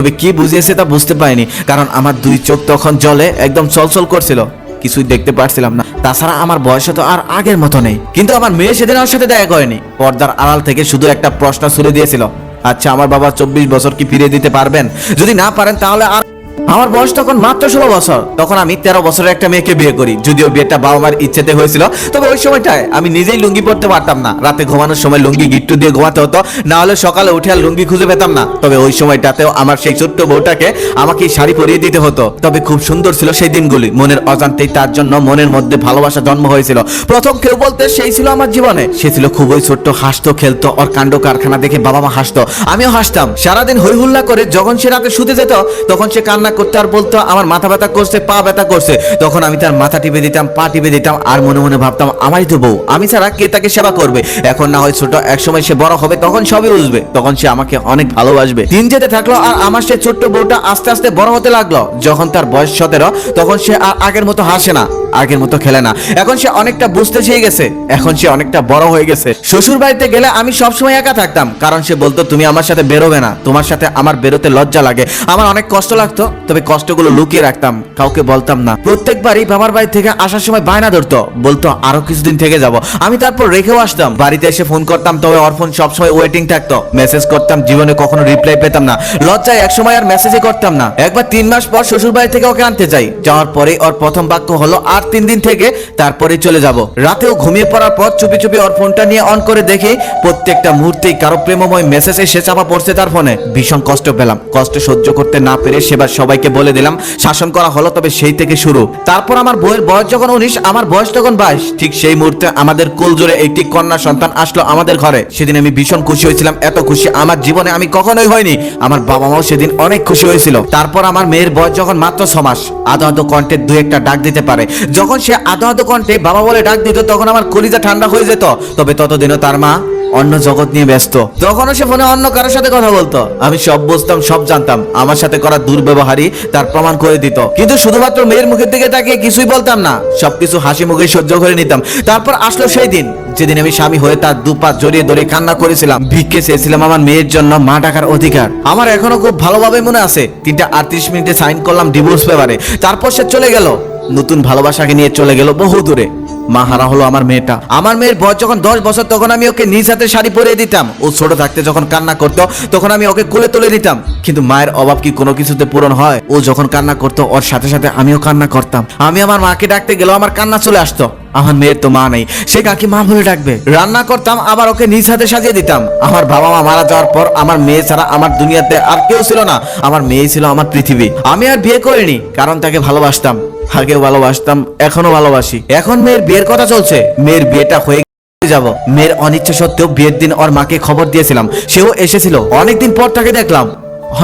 তবে কি বুঝিয়েছে তা বুঝতে পারিনি, কারণ আমার দুই চোখ তখন জলে একদম চলচল করছিল। কিছুই দেখতে পারছিলাম না। তাছাড়া আমার বয়স তো আর আগের মতো নেই। কিন্তু আমার মেয়ে সেদিন আমার সাথে দেখা করেনি। পর্দার আড়াল থেকে শুধু একটা প্রশ্ন ছুড়ে দিয়েছিল আচ্ছা আমার বাবা চব্বিশ বছর কি ফিরিয়ে দিতে পারবেন? যদি না পারেন, তাহলে আর আমার বয়স তখন মাত্র ষোলো বছর। তখন আমি তেরো বছরের একটা মেয়েকে বিয়ে করি। যদিও বিয়েটা বাবা মার ইচ্ছেতে হয়েছিল, তবে ওই সময়টায় আমি নিজেই লুঙ্গি পরতে পারতাম না। রাতে ঘুমানোর সময় লুঙ্গি গিট্টু দিয়ে ঘুমাতে হতো না হলে সকালে উঠে আর লুঙ্গি খুঁজে পেতাম না। তবে ওই সময়টাতেও আমার সেই ছোট্ট বউটাকে আমাকে শাড়ি পরিয়ে দিতে হতো। তবে খুব সুন্দর ছিল সেই দিনগুলি। মনের অজান্তেই তার জন্য মনের মধ্যে ভালোবাসা জন্ম হয়েছিল। প্রথম কেউ বলতে সেই ছিল আমার জীবনে। সে ছিল খুবই ছোট্ট, হাসতো, খেলতো, ওর কাণ্ড কারখানা দেখে বাবা মা হাসতো। আমিও হাসতাম। সারাদিন হই হুল্লা করে যখন সে রাতে শুতে যেত, তখন সে কান্না করতে আর বলতো, আমার মাথা ব্যথা করছে, পা ব্যথা করছে। তখন আমি তার মাথা টিপে দিতাম, পা টিপে দিতাম, আর মনে মনে ভাবতাম, আমারই তো বউ, আমি ছাড়া কে তাকে সেবা করবে? এখন না হয় ছোট এক সময় সে বড় হবে, তখন সবই বুঝবে, তখন সে আমাকে অনেক ভালোবাসবে। দিন যেতে থাকল আর আমার সে ছোট্ট বউটা আস্তে আস্তে বড় হতে লাগল। যখন তার বয়স সতেরো, তখন সে আর আগের মতো হাসে না। আগের মতো খেলে না। এখন সে অনেকটা বুঝতে চেয়ে গেছে। এখন সে অনেকটা বড় হয়ে গেছে। শ্বশুর বাড়িতে গেলে আমি সবসময় একা থাকতাম। কারণ সে বলতো, তুমি আমার সাথে বেরোবে না। তোমার সাথে আমার বেরোতে লজ্জা লাগে। আমার অনেক কষ্ট লাগতো, তবে কষ্টগুলো লুকিয়ে রাখতাম। কাউকে বলতাম না। প্রত্যেকবারই বাবার বাড়ি থেকে আসার সময় বায়না ধরতো। বলতো, আরও কিছুদিন থেকে যাব। আমি তারপর রেখেও আসতাম। বাড়িতে এসে ফোন করতাম, তবে ওর ফোন সবসময় ওয়েটিং থাকতো। মেসেজ করতাম, জীবনে কখনো রিপ্লাই পেতাম না। লজ্জায় একসময় আর মেসেজই করতাম না। একবার তিন মাস পর শ্বশুর বাড়ি থেকে ওকে আনতে যাই। যাওয়ার পরে ওর প্রথম বাক্য হলো, আর তিন দিন থেকে তারপরে চলে যাব। রাতেও ঘুমিয়ে পড়ার পর চুপি চুপি ওর ফোনটা নিয়ে অন করে দেখি প্রত্যেকটা মুহূর্তেই কারও প্রেমময় মেসেজ এসে চাপা পড়ছে তার ফোনে। ভীষণ কষ্ট পেলাম। কষ্ট সহ্য করতে না পেরে সেবার সবাইকে বলে দিলাম, শাসন করা হলো তবে সেই থেকে শুরু। তারপর আমার বইয়ের বয়স যখন উনিশ, আমার বয়স তখন বাইশ। ঠিক সেই মুহূর্তে আমাদের কুল জুড়ে একটি কন্যা সন্তান আসলো আমাদের ঘরে। সেদিন আমি ভীষণ খুশি হয়েছিলাম, এত খুশি আমার জীবনে আমি কখনোই হয়নি। আমার বাবা মাও সেদিন অনেক খুশি হয়েছিল। তারপর আমার মেয়ের বয়স যখন মাত্র ছ মাস আধো আধো কণ্ঠে দু একটা ডাক দিতে পারে। যখন সে আধো আধো কণ্ঠে বাবা বলে ডাক দিত, তখন আমার কলিজা ঠান্ডা হয়ে যেত। তবে ততদিনও তার মা অন্য জগৎ নিয়ে ব্যস্ত। তখনও সে ফোনে অন্য কারোর সাথে কথা বলতো। আমি সব বুঝতাম, সব জানতাম। আমার সাথে করা দুর্ব্যবহারই তার প্রমাণ করে দিত। কিন্তু শুধুমাত্র মেয়ের মুখের দিকে তাকিয়ে কিছুই বলতাম না। সবকিছু হাসি মুখে সহ্য করে নিতাম। তারপর আসলো সেই দিন। যেদিন আমি স্বামী হয়ে তার দুপা জড়িয়ে ধরে কান্না করেছিলাম। ভিক্ষে চেয়েছিলাম আমার মেয়ের জন্য মা টাকার অধিকার। আমার এখনও খুব ভালোভাবে মনে আছে। তিনটা আটত্রিশ মিনিটে সাইন করলাম ডিভোর্স পেপারে। তারপর সে চলে গেল। নতুন ভালোবাসাকে নিয়ে চলে গেল বহু দূরে। মা হারা হলো আমার মেয়েটা। আমার মেয়ের বয়স যখন দশ বছর, তখন আমি ওকে নিজ হাতে শাড়ি পরিয়ে দিতাম। ও ছোট থাকতে যখন কান্না করতো, তখন আমি ওকে কোলে তুলে দিতাম। কিন্তু মায়ের অভাব কি কোনো কিছুতে পূরণ হয়? ও যখন কান্না করতো, ওর সাথে সাথে আমিও কান্না করতাম। আমি আমার মাকে ডাকতে গেলেও আমার কান্না চলে আসতো। আমার মেয়ের তো মা নেই। সে কাকি মা বলে ডাকবে? রান্না করতাম, আবার ওকে নিজ হাতে সাজিয়ে দিতাম। আমার বাবা মা মারা যাওয়ার পর আমার মেয়ে ছাড়া আমার দুনিয়াতে আর কেউ ছিল না। আমার মেয়ে ছিল আমার পৃথিবী। আমি আর বিয়ে করিনি, কারণ তাকে ভালোবাসতাম। আগেও ভালোবাসতাম এখনও ভালোবাসি। এখন মেয়ের বিয়ের কথা চলছে। মেয়ের বিয়েটা হয়ে যাব। মেয়ের অনিচ্ছা সত্ত্বেও বিয়ের দিন ওর মাকে খবর দিয়েছিলাম। সেও এসেছিল। অনেকদিন পর তাকে দেখলাম।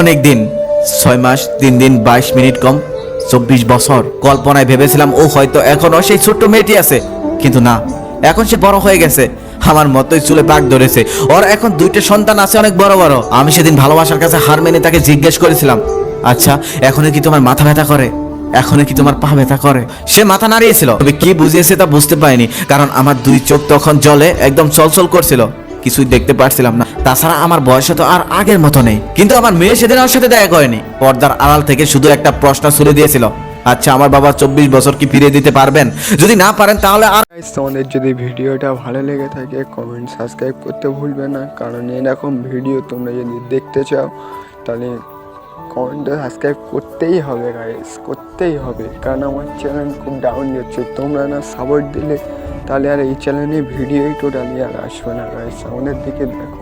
অনেকদিন, ছয় মাস, তিন দিন, বাইশ মিনিট কম। চব্বিশ বছর। কল্পনায় ভেবেছিলাম, ও, হয়তো এখনও সেই ছোট্ট মেয়েটি আছে। কিন্তু না, এখন সে বড় হয়ে গেছে। আমার মতোই চুলে পাক ধরেছে। ওর এখন দুইটা সন্তান আছে, অনেক বড় বড়। আমি সেদিন ভালোবাসার কাছে হার মেনে তাকে জিজ্ঞেস করেছিলাম আচ্ছা এখনও কি তোমার মাথা ব্যথা করে? এখনও কি তোমার পা ব্যথা করে? সে মাথা নাড়িয়েছিল। তবে কি বুঝিয়েছে তা বুঝতে পারিনি, কারণ আমার দুই চোখ তখন জলে একদম চলচল করছিল। কিছুই দেখতে পারছিলাম না। তাছাড়া আমার বয়স তো আর আগের মতো নেই। কিন্তু আমার মেয়ে সেদিন আমার সাথে দেখা করেনি। পর্দার আড়াল থেকে শুধু একটা প্রশ্ন ছুড়ে দিয়েছিল। আচ্ছা আমার বাবা চব্বিশ বছর কি ফিরিয়ে দিতে পারবেন? যদি না পারেন, তাহলে আর তোমাদের যদি ভিডিওটা ভালো লেগে থাকে কমেন্ট সাবস্ক্রাইব করতে ভুলবে না। কারণ এরকম ভিডিও তোমরা যদি দেখতে চাও, তাহলে কমেন্টে সাবস্ক্রাইব করতেই হবে গাইস করতেই হবে। কারণ আমার চ্যানেল খুব ডাউন যাচ্ছে তোমরা না সাপোর্ট দিলে তাহলে আর এই চ্যানেলে ভিডিওই টোটালি আর আসবে না গাইস আমাদের দিকে দেখো।